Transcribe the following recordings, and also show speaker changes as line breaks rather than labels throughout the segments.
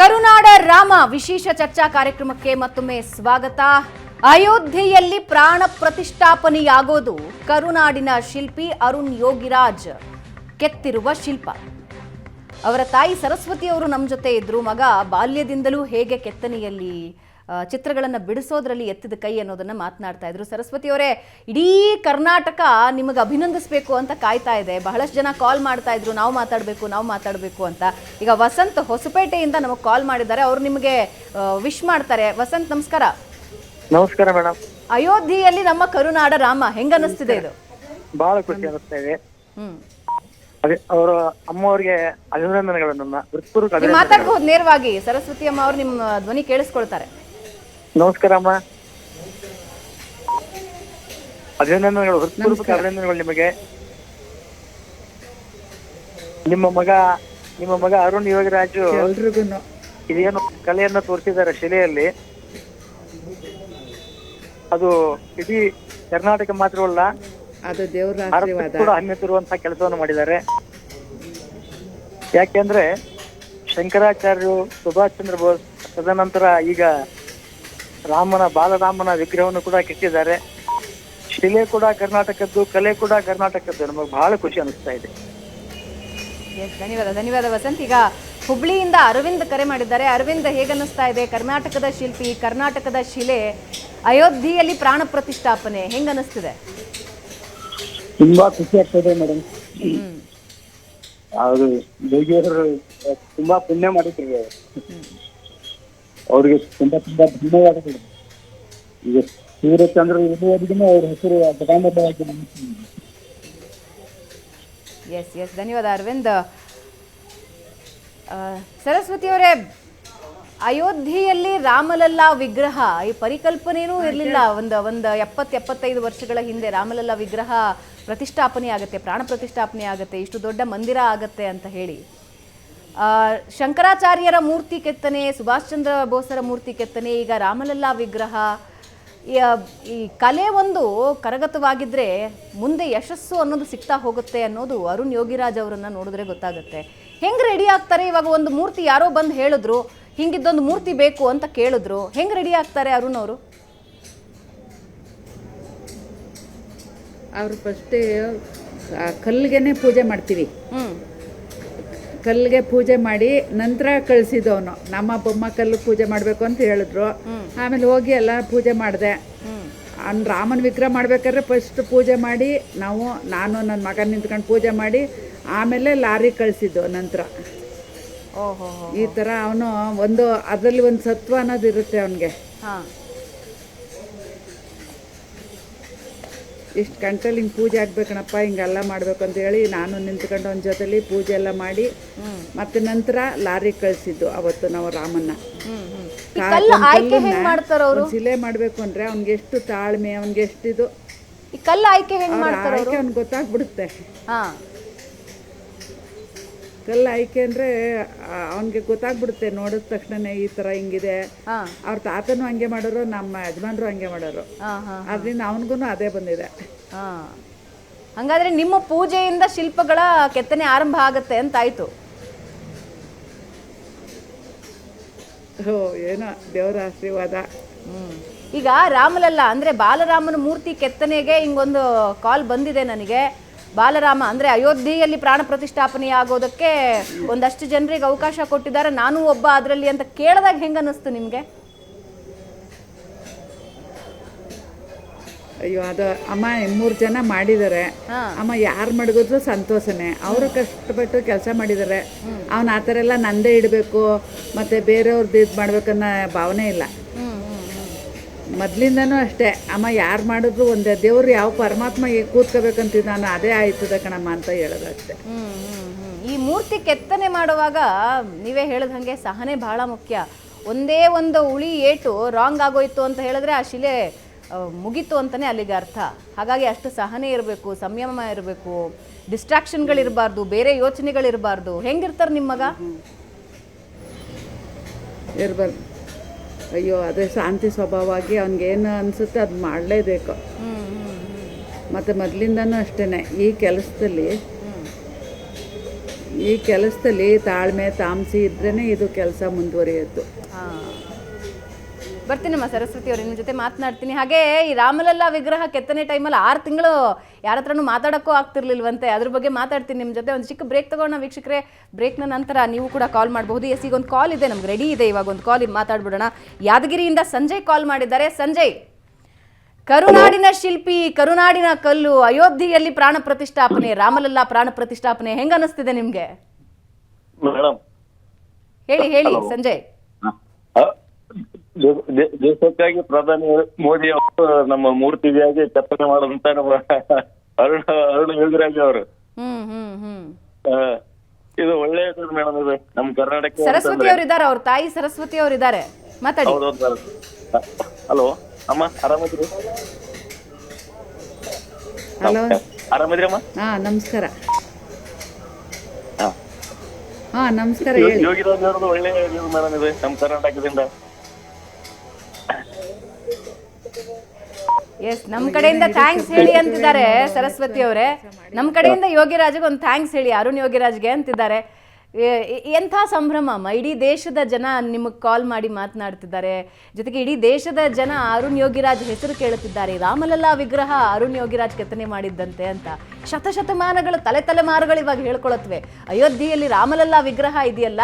ಕರುನಾಡ ರಾಮ ವಿಶೇಷ ಚರ್ಚಾ ಕಾರ್ಯಕ್ರಮಕ್ಕೆ ಮತ್ತೊಮ್ಮೆ ಸ್ವಾಗತ. ಅಯೋಧ್ಯೆಯಲ್ಲಿ ಪ್ರಾಣ ಪ್ರತಿಷ್ಠಾಪನೆಯಾಗೋದು ಕರುನಾಡಿನ ಶಿಲ್ಪಿ ಅರುಣ್ ಯೋಗಿರಾಜ್ ಕೆತ್ತಿರುವ ಶಿಲ್ಪ. ಅವರ ತಾಯಿ ಸರಸ್ವತಿ ಅವರು ನಮ್ಮ ಜೊತೆ ಇದ್ರು. ಮಗ ಬಾಲ್ಯದಿಂದಲೂ ಹೇಗೆ ಕೆತ್ತನೆಯಲ್ಲಿ ಚಿತ್ರಗಳನ್ನ ಬಿಡಿಸೋದ್ರಲ್ಲಿ ಎತ್ತಿದ ಕೈ ಅನ್ನೋದನ್ನ ಮಾತನಾಡ್ತಾ ಇದ್ರು. ಸರಸ್ವತಿ ಅವರೇ ಇಡೀ ಕರ್ನಾಟಕ ನಿಮಗೆ ಅಭಿನಂದಿಸಬೇಕು ಅಂತ ಕಾಯ್ತಾ ಇದೆ. ಬಹಳಷ್ಟು ಜನ ಕಾಲ್ ಮಾಡ್ತಾ ಇದ್ರು ನಾವು ಮಾತಾಡಬೇಕು ನಾವು ಮಾತಾಡಬೇಕು ಅಂತ. ಈಗ ವಸಂತ್ ಹೊಸಪೇಟೆಯಿಂದ ನಮಗೆ ಕಾಲ್ ಮಾಡಿದ್ದಾರೆ. ಅವರು ನಿಮಗೆ ವಿಶ್ ಮಾಡ್ತಾರೆ. ವಸಂತ್ ನಮಸ್ಕಾರ.
ನಮಸ್ಕಾರ ಮೇಡಮ್
ಅಯೋಧ್ಯೆಯಲ್ಲಿ ನಮ್ಮ ಕರುನಾಡ ರಾಮ ಹೆಂಗನ್ನಿಸ್ತಿದೆ ಇದು?
ಬಹಳ ಖುಷಿ ಅನಿಸ್ತಾ ಇದೆ. ಅದೇ ಅವರ ಅಮ್ಮವರಿಗೆ ಅಭಿನಂದನೆಗಳು ನಮ್ಮ
ಮಾತಾಡ್ಬಹುದು ನೇರವಾಗಿ. ಸರಸ್ವತಿ ಅಮ್ಮ ಅವ್ರು ನಿಮ್ಮ ಧ್ವನಿ ಕೇಳಿಸ್ಕೊಳ್ತಾರೆ.
ನಮಸ್ಕಾರ ಅಮ್ಮ. ಅಭಿನಂದನೆಗಳು ಹೃತ್ಪೂರ್ವಕ ಅಭಿನಂದನೆಗಳು ನಿಮಗೆ. ನಿಮ್ಮ ಮಗ ನಿಮ್ಮ ಮಗ ಅರುಣ್ ಯೋಗರಾಜು ಇದೇನು ಕಲೆಯನ್ನ ತೋರಿಸಿದ್ದಾರೆ ಶಿಲೆಯಲ್ಲಿ. ಅದು ಇಡೀ ಕರ್ನಾಟಕ ಮಾತ್ರವಲ್ಲ
ಅದು ದೇವರ
ಭಾರತಕ್ಕೂ
ಆಶೀರ್ವಾದ.
ಕೂಡ ಹೆಮ್ಮೆ ತರುವಂತಹ ಕೆಲಸವನ್ನು ಮಾಡಿದ್ದಾರೆ. ಯಾಕೆಂದ್ರೆ ಶಂಕರಾಚಾರ್ಯರು ಸುಭಾಷ್ ಚಂದ್ರ ಬೋಸ್ ತದನಂತರ ಈಗ ರಾಮನ ಬಾಲರಾಮನ ವಿಗ್ರಹವನ್ನು ಕೂಡ ಕೆತ್ತಿದ್ದಾರೆ. ಶಿಲೆ ಕೂಡ ಕರ್ನಾಟಕದ್ದು ಕಲೆ ಕೂಡ ಕರ್ನಾಟಕದ್ದು. ನಮಗೆ ಬಹಳ ಖುಷಿ ಅನಿಸ್ತಾ ಇದೆ.
ಧನ್ಯವಾದ ಧನ್ಯವಾದ ವಸಂತ್. ಈಗ ಹುಬ್ಳಿಯಿಂದ ಅರವಿಂದ್ ಕರೆ ಮಾಡಿದ್ದಾರೆ. ಅರವಿಂದ್ ಹೇಗನ್ನಿಸ್ತಾ ಇದೆ? ಕರ್ನಾಟಕದ ಶಿಲ್ಪಿ ಕರ್ನಾಟಕದ ಶಿಲೆ ಅಯೋಧ್ಯೆಯಲ್ಲಿ ಪ್ರಾಣ ಪ್ರತಿಷ್ಠಾಪನೆ ಹೆಂಗನಿಸ್ತಿದೆ
ತುಂಬಾ ಖುಷಿ ಆಗ್ತದೆ ಮೇಡಮ್. ಹೌದು ತುಂಬಾ ಪುಣ್ಯ ಮಾಡಿದ್ರು. ಅವ್ರಿಗೆ ತುಂಬಾ ತುಂಬಾ ಧನ್ಯವಾದಗಳು. ಈಗ ಸೂರ್ಯಚಂದ್ರ ಇರುವವರೆಗೂ ಅವ್ರ ಹೆಸರು ನೆನಪಿದೆ.
ಎಸ್ ಎಸ್ ಧನ್ಯವಾದ ಅರವಿಂದ್. ಆ, ಸರಸ್ವತಿ ಅವರೇ ಅಯೋಧ್ಯೆಯಲ್ಲಿ ರಾಮಲಲ್ಲಾ ವಿಗ್ರಹ ಈ ಪರಿಕಲ್ಪನೆಯೂ ಇರಲಿಲ್ಲ. ಒಂದು ಒಂದು ಎಪ್ಪತ್ತು ಎಪ್ಪತ್ತೈದು ವರ್ಷಗಳ ಹಿಂದೆ ರಾಮಲಲ್ಲಾ ವಿಗ್ರಹ ಪ್ರತಿಷ್ಠಾಪನೆ ಆಗುತ್ತೆ ಪ್ರಾಣ ಪ್ರತಿಷ್ಠಾಪನೆ ಆಗುತ್ತೆ ಇಷ್ಟು ದೊಡ್ಡ ಮಂದಿರ ಆಗತ್ತೆ ಅಂತ ಹೇಳಿ. ಶಂಕರಾಚಾರ್ಯರ ಮೂರ್ತಿ ಕೆತ್ತನೆ ಸುಭಾಷ್ ಚಂದ್ರ ಬೋಸರ ಮೂರ್ತಿ ಕೆತ್ತನೆ ಈಗ ರಾಮಲಲ್ಲಾ ವಿಗ್ರಹ ಈ- ಕಲೆ ಒಂದು ಕರಗತವಾಗಿದ್ದರೆ ಮುಂದೆ ಯಶಸ್ಸು ಅನ್ನೋದು ಸಿಗ್ತಾ ಹೋಗುತ್ತೆ ಅನ್ನೋದು ಅರುಣ್ ಯೋಗಿರಾಜ್ ಅವರನ್ನು ನೋಡಿದ್ರೆ ಗೊತ್ತಾಗುತ್ತೆ. ಹೆಂಗೆ ರೆಡಿ ಆಗ್ತಾರೆ? ಇವಾಗ ಒಂದು ಮೂರ್ತಿ ಯಾರೋ ಬಂದು ಹೇಳಿದ್ರು ಹಿಂಗಿದ್ದೊಂದು ಮೂರ್ತಿ ಬೇಕು ಅಂತ ಕೇಳಿದ್ರು. ಹೆಂಗೆ ರೆಡಿ ಆಗ್ತಾರೆ ಅರುಣ್ ಅವರು?
ಅವರು ಫಸ್ಟೇ ಕಲ್ಲಿಗೆನೆ ಪೂಜೆ ಮಾಡ್ತೀವಿ. ಕಲ್ಲಿಗೆ ಪೂಜೆ ಮಾಡಿ ನಂತರ ಕಳಿಸಿದವನು ನಮ್ಮ ಬೊಮ್ಮ ಕಲ್ಲು ಪೂಜೆ ಮಾಡಬೇಕು ಅಂತ ಹೇಳಿದ್ರು. ಆಮೇಲೆ ಹೋಗಿ ಎಲ್ಲ ಪೂಜೆ ಮಾಡಿದೆ. ಅನ್ ರಾಮನ ವಿಗ್ರಹ ಮಾಡ್ಬೇಕಾದ್ರೆ ಫಸ್ಟ್ ಪೂಜೆ ಮಾಡಿ ನಾವು ನಾನು ನನ್ನ ಮಗ ನಿಂತ್ಕೊಂಡು ಪೂಜೆ ಮಾಡಿ ಆಮೇಲೆ ಲಾರಿ ಕಳಿಸಿದ್ದು ನಂತರ.
ಓಹೋ.
ಈ ಥರ ಅವನು ಒಂದು ಅದರಲ್ಲಿ ಒಂದು ಸತ್ವ ಅನ್ನೋದು ಇರುತ್ತೆ ಅವನಿಗೆ. ಇಷ್ಟು ಗಂಟೆಲಿ ಹಿಂಗೆ ಪೂಜೆ ಆಗ್ಬೇಕಣಪ್ಪ ಹಿಂಗೆಲ್ಲ ಮಾಡ್ಬೇಕು ಅಂತ ಹೇಳಿ ನಾನು ನಿಂತ್ಕೊಂಡು ಒಂದು ಜೊತೆಲಿ ಪೂಜೆ ಎಲ್ಲ ಮಾಡಿ ಮತ್ತೆ ನಂತರ ಲಾರಿ ಕಳಿಸಿದ್ದು ಅವತ್ತು ನಾವು ರಾಮನ್ನ. ಶಿಲೆ ಮಾಡಬೇಕು ಅಂದ್ರೆ ಅವ್ನಿಗೆ ಎಷ್ಟು ತಾಳ್ಮೆ ಅವ್ನಿಗೆ ಎಷ್ಟಿದು
ಆಯ್ಕೆ
ಅವ್ನಿಗೆ ಗೊತ್ತಾಗ್ಬಿಡುತ್ತೆ. ಕಲ್ಲು ಆಯ್ಕೆ ಅಂದರೆ ಅವನಿಗೆ ಗೊತ್ತಾಗ್ಬಿಡುತ್ತೆ. ನೋಡಿದ ತಕ್ಷಣನೇ ಈ ಥರ ಹಿಂಗಿದೆ.
ಹಾ.
ಅವ್ರ ತಾತನೂ ಹಂಗೆ ಮಾಡೋರು ನಮ್ಮ ಯಜಮಾನ್ರು ಹಂಗೆ ಮಾಡೋರು.
ಹಾ ಹಾ
ಅದರಿಂದ ಅವನಿಗೂ ಅದೇ ಬಂದಿದೆ.
ಹಾ. ಹಂಗಾದ್ರೆ ನಿಮ್ಮ ಪೂಜೆಯಿಂದ ಶಿಲ್ಪಗಳ ಕೆತ್ತನೆ ಆರಂಭ ಆಗತ್ತೆ ಅಂತಾಯ್ತು.
ಓ ಏನೋ ದೇವರ ಆಶೀರ್ವಾದ.
ಈಗ ರಾಮಲಲ್ಲ ಅಂದ್ರೆ ಬಾಲರಾಮನ ಮೂರ್ತಿ ಕೆತ್ತನೆಗೆ ಹಿಂಗೊಂದು ಕಾಲ್ ಬಂದಿದೆ ನನಗೆ. ಬಾಲರಾಮ ಅಂದರೆ ಅಯೋಧ್ಯೆಯಲ್ಲಿ ಪ್ರಾಣ ಪ್ರತಿಷ್ಠಾಪನೆ ಆಗೋದಕ್ಕೆ ಒಂದಷ್ಟು ಜನರಿಗೆ ಅವಕಾಶ ಕೊಟ್ಟಿದ್ದಾರೆ. ನಾನು ಒಬ್ಬ ಅದರಲ್ಲಿ ಅಂತ ಕೇಳಿದಾಗ ಹೆಂಗೆ ಅನ್ನಿಸ್ತು ನಿಮಗೆ?
ಅಯ್ಯೋ ಅದು ಅಮ್ಮ ಮೂರು ಜನ ಮಾಡಿದ್ದಾರೆ. ಅಮ್ಮ ಯಾರು ಮಡಗಿದ್ರು ಸಂತೋಷನೇ. ಅವರು ಕಷ್ಟಪಟ್ಟು ಕೆಲಸ ಮಾಡಿದ್ದಾರೆ. ಅವನು ಆ ಥರ ಎಲ್ಲ ನಂದೇ ಇಡಬೇಕು ಮತ್ತು ಬೇರೆಯವ್ರದ್ದು ಇದು ಮಾಡ್ಬೇಕನ್ನೋ ಭಾವನೆ ಇಲ್ಲ. ಮೊದ್ಲಿಂದನೂ ಅಷ್ಟೇ. ಅಮ್ಮ ಯಾರು ಮಾಡಿದ್ರು ಒಂದೇ. ದೇವ್ರು ಯಾವ ಪರಮಾತ್ಮ ಕೂತ್ಕೋಬೇಕಂತ ನಾನು ಅದೇ ಆಯ್ತದ ಕಣಮ್ಮ ಅಂತ ಹೇಳೋದು ಅಷ್ಟೇ.
ಹ್ಮ್, ಹ್ಮ್, ಹ್ಮ್. ಈ ಮೂರ್ತಿ ಕೆತ್ತನೆ ಮಾಡುವಾಗ ನೀವೇ ಹೇಳಿದ ಹಾಗೆ ಸಹನೆ ಬಹಳ ಮುಖ್ಯ. ಒಂದೇ ಒಂದು ಉಳಿ ಏಟು ರಾಂಗ್ ಆಗೋಯ್ತು ಅಂತ ಹೇಳಿದ್ರೆ ಆ ಶಿಲೆ ಮುಗೀತು ಅಂತಾನೆ ಅಲ್ಲಿಗೆ ಅರ್ಥ. ಹಾಗಾಗಿ ಅಷ್ಟು ಸಹನೆ ಇರಬೇಕು ಸಂಯಮ ಇರಬೇಕು. ಡಿಸ್ಟ್ರಾಕ್ಷನ್ಗಳಿರಬಾರ್ದು ಬೇರೆ ಯೋಚನೆಗಳಿರಬಾರ್ದು. ಹೆಂಗಿರ್ತಾರೆ ನಿಮ್ಮ ಮಗ?
ಇರ್ಬಾರ್ದು. ಅಯ್ಯೋ, ಅದೇ ಶಾಂತಿ ಸ್ವಭಾವವಾಗಿ ಅವ್ನಿಗೆ ಏನು ಅನಿಸುತ್ತೆ ಅದು ಮಾಡಲೇಬೇಕು ಮತ್ತು ಮೊದಲಿಂದನೂ ಅಷ್ಟೇ ಈ ಕೆಲಸದಲ್ಲಿ ಈ ಕೆಲಸದಲ್ಲಿ ತಾಳ್ಮೆ ತಾಮಸಿ ಇದ್ರೇ ಇದು ಕೆಲಸ ಮುಂದುವರಿಯುತ್ತೆ.
ಬರ್ತೀನಮ್ಮ ಸರಸ್ವತಿ ಅವ್ರು ನಿಮ್ಮ ಜೊತೆ ಮಾತನಾಡ್ತೀನಿ. ಹಾಗೆ ಈ ರಾಮಲಲ್ಲ ವಿಗ್ರಹ ಕೆತ್ತನೆ ಟೈಮಲ್ಲಿ ಆರು ತಿಂಗಳು ಯಾರ ಹತ್ರನೂ ಮಾತಾಡೋಕ್ಕೂ ಆಗ್ತಿರ್ಲಿಲ್ವಂತೆ. ಅದ್ರ ಬಗ್ಗೆ ಮಾತಾಡ್ತೀನಿ ನಿಮ್ಮ ಜೊತೆ. ಒಂದು ಚಿಕ್ಕ ಬ್ರೇಕ್ ತಗೋಣ ವೀಕ್ಷಕರೆ. ಬ್ರೇಕ್ನ ನಂತರ ನೀವು ಕೂಡ ಕಾಲ್ ಮಾಡಬಹುದು. ಎಸ್ ಈಗ ಒಂದು ಕಾಲ್ ಇದೆ ನಮ್ಗೆ ರೆಡಿ ಇದೆ. ಇವಾಗ ಒಂದು ಕಾಲ್ ಮಾತಾಡ್ಬಿಡೋಣ. ಯಾದಗಿರಿಯಿಂದ ಸಂಜಯ್ ಕಾಲ್ ಮಾಡಿದ್ದಾರೆ. ಸಂಜಯ್ ಕರುನಾಡಿನ ಶಿಲ್ಪಿ ಕರುನಾಡಿನ ಕಲ್ಲು ಅಯೋಧ್ಯೆಯಲ್ಲಿ ಪ್ರಾಣ ಪ್ರತಿಷ್ಠಾಪನೆ ರಾಮಲಲ್ಲ ಪ್ರಾಣ ಪ್ರತಿಷ್ಠಾಪನೆ ಹೆಂಗ ಅನಿಸ್ತಿದೆ ನಿಮ್ಗೆ? ಹೇಳಿ ಹೇಳಿ ಸಂಜಯ್.
ದೇಶಕ್ಕಾಗಿ ಪ್ರಧಾನಿ ಮೋದಿ ಅವರು ನಮ್ಮ ಮೂರ್ತಿಗಾಗಿ ಕೆತ್ತನೆ ಮಾಡುವಂತ ನಮ್ಮ ಅರುಣ ಅರುಣ ಯೋಗರಾಜ್ ಅವರು.
ಹ್ಮ್ ಹ್ಮ್ ಹ್ಮ್.
ಆ, ಇದು ಒಳ್ಳೆಯದು ಮೇಡಮ್ ಇದು. ನಮ್ಮ ಕರ್ನಾಟಕ
ಸರಸ್ವತಿ ಅವರು ಇದ್ದಾರೆ ಅವ್ರ ತಾಯಿ ಸರಸ್ವತಿ ಅವರು ಇದ್ದಾರೆ ಮಾತಾಡಿ
ಹಲೋ ಅಮ್ಮ ಆರಾಮಿದ್ರಿ?
ಹಲೋ.
ಆರಾಮಿದ್ರಿ ಅಮ್ಮ?
ಹಾ ನಮಸ್ಕಾರ.
ಹಾ.
ನಮಸ್ಕಾರ
ಯೋಗಿರಾಜ್ ಅವ್ರದ್ದು ಒಳ್ಳೆಯ ಮೇಡಮ್ ಇದು ನಮ್ಮ ಕರ್ನಾಟಕದಿಂದ.
ಎಸ್ ನಮ್ಮ ಕಡೆಯಿಂದ ಥ್ಯಾಂಕ್ಸ್ ಹೇಳಿ ಅಂತಿದ್ದಾರೆ ಸರಸ್ವತಿ ಅವರೇ. ನಮ್ ಕಡೆಯಿಂದ ಯೋಗಿರಾಜ್ಗೆ ಒಂದು ಥ್ಯಾಂಕ್ಸ್ ಹೇಳಿ, ಅರುಣ್ ಯೋಗಿರಾಜ್ಗೆ ಅಂತಿದ್ದಾರೆ. ಎಂಥ ಸಂಭ್ರಮ ಇಡೀ ದೇಶದ ಜನ ನಿಮಗೆ ಕಾಲ್ ಮಾಡಿ ಮಾತನಾಡ್ತಿದ್ದಾರೆ. ಜೊತೆಗೆ ಇಡೀ ದೇಶದ ಜನ ಅರುಣ್ ಯೋಗಿರಾಜ್ ಹೆಸರು ಕೇಳುತ್ತಿದ್ದಾರೆ. ರಾಮಲಲ್ಲಾ ವಿಗ್ರಹ ಅರುಣ್ ಯೋಗಿರಾಜ್ ಕೆತ್ತನೆ ಮಾಡಿದ್ದಂತೆ ಅಂತ. ಶತಶತಮಾನಗಳು ತಲೆ ತಲೆಮಾರುಗಳು ಇವಾಗ ಹೇಳ್ಕೊಳತ್ವೆ. ಅಯೋಧ್ಯೆಯಲ್ಲಿ ರಾಮಲಲ್ಲಾ ವಿಗ್ರಹ ಇದೆಯಲ್ಲ?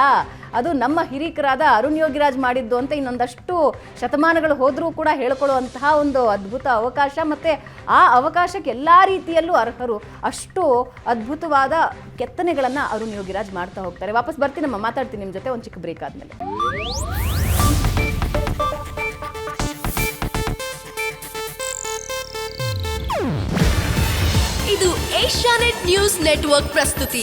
ಅದು ನಮ್ಮ ಹಿರೀಕರಾದ ಅರುಣ್ ಯೋಗಿರಾಜ್ ಮಾಡಿದ್ದು ಅಂತ ಇನ್ನೊಂದಷ್ಟು ಶತಮಾನಗಳು ಹೋದರೂ ಕೂಡ ಹೇಳ್ಕೊಳ್ಳುವಂತಹ ಒಂದು ಅದ್ಭುತ ಅವಕಾಶ ಮತ್ತು ಆ ಅವಕಾಶಕ್ಕೆ ಎಲ್ಲ ರೀತಿಯಲ್ಲೂ ಅರ್ಹರು. ಅಷ್ಟು ಅದ್ಭುತವಾದ ಕೆತ್ತನೆಗಳನ್ನು ಅರುಣ್ ಯೋಗಿರಾಜ್ ಮಾಡ್ತಾ ಹೋಗ್ತಾರೆ. ವಾಪಸ್ ಬರ್ತೀನಮ್ಮ ಮಾತಾಡ್ತೀನಿ ನಿಮ್ಮ ಜೊತೆ. ಒಂದು ಚಿಕ್ಕ ಬ್ರೇಕ್ ಆದಮೇಲೆ.
ಇದು ಏಷ್ಯಾನೆಟ್ ನ್ಯೂಸ್ ನೆಟ್ವರ್ಕ್ ಪ್ರಸ್ತುತಿ.